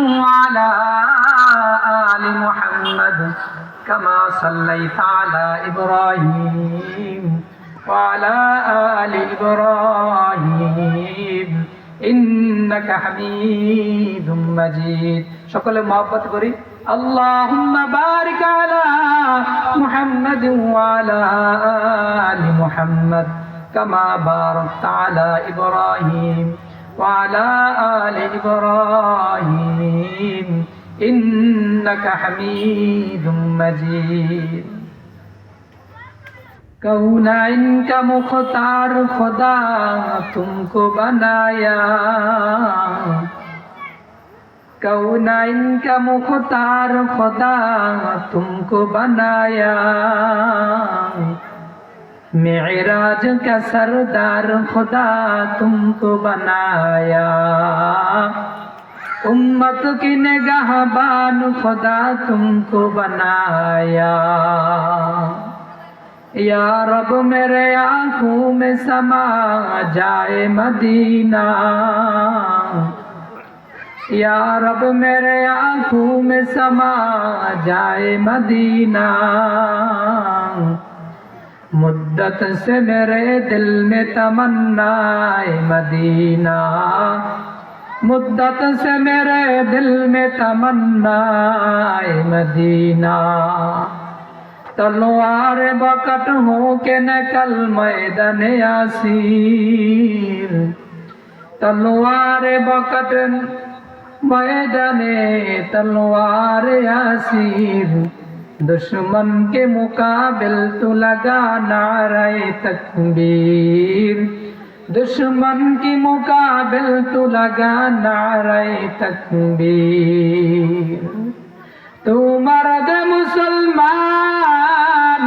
وعلى آل محمد كما صليت على إبراهيم وعلى آل إبراهيم إنك حميد مجيد সকলে মহব্বত করি اللهم بارك على محمد وعلى آل محمد كما باركت على إبراهيم وعلى آل إبراهيم إنك حميد مجيد کون ان کا مختار خدا تم کو بنایا کون ان کا مختار خدا تم کو بنایا معراج کا سردار خدا تم کو بنایا۔ امت کی نگاہ بان خدا تم کو بنایا۔ یا رب میرے آنکھوں میں سما جائے مدینہ۔ یا رب میرے آنکھوں میں سما جائے مدینہ۔ مدت سے میرے دل میں تمنا مدینہ۔ مدت سے میرے دل میں تمنا مدینہ۔ تلوار بکٹ ہوں کہ نکل میدن یاسیر تلوار بکٹ میدن تلوار یاسیر दुश्मन के मुकाबिल तो लगा नारे तकबीर दुश्मन की मुकाबिल तो लगा नारे तकबीर तू मर्द मुसलमान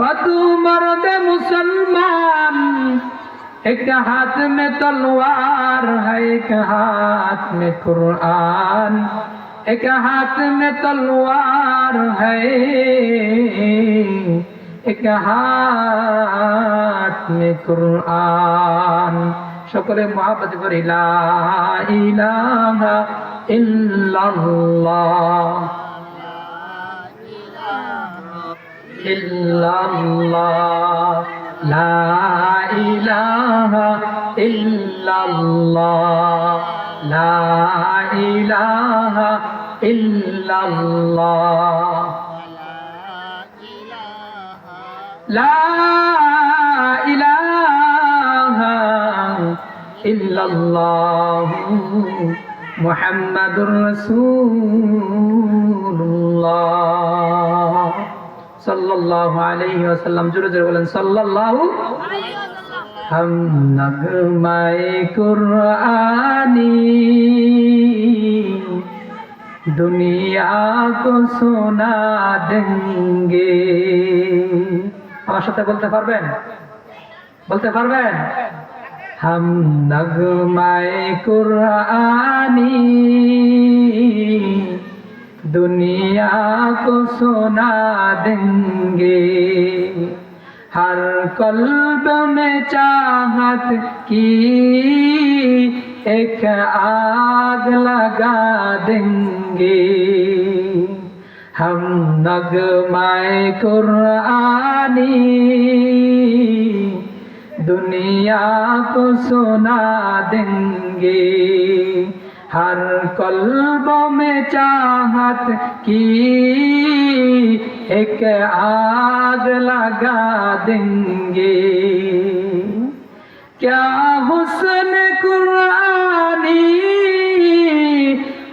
व तू मर्द मुसलमान एक हाथ में तलवार है एक हाथ में कुरान ایک ہاتھ میں تلوار ہے ایک ہاتھ میں قرآن شکر محبت پر لا الہ الا اللہ إلا الله لا إله إلا الله লা ইলাহা ইল্লাল্লাহ। লা ইলাহা ইল্লাল্লাহ। মুহাম্মাদুর রাসূলুল্লাহ। সাল্লাল্লাহু আলাইহি ওয়াসাল্লাম। জোরে জোরে বলেন, সাল্লাল্লাহু हम नगमाए कुरानी दुनिया को सुना देंगे আমার সাথে বলতে পারবেন বলতে পারবেন हम नगमाए कुरानी दुनिया को सुना देंगे हर कल्ब में चाहत की एक आग लगा देंगे हम नगमाए कुरानी दुनिया को सुना देंगे ہر قلبوں میں چاہت کی ایک آگ لگا دیں گے۔ کیا حسن قرآنی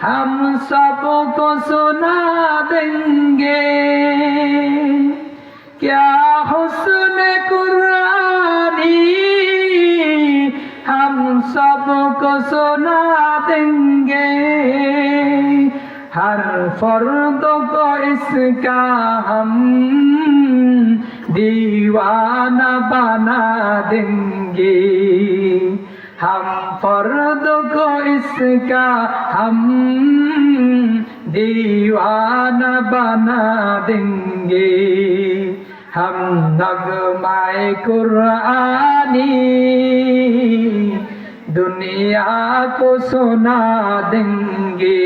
ہم سب کو سنا دیں گے؟ کیا حسن قرآنی ہم سب کو سنا دیں گے ہر فرد کو اس کا ہم دیوانہ بنا دیں گے ہم فرد کو اس کا ہم دیوانہ بنا دیں گے ہم نغمائے قرآنی دنیا کو سنا دیں گے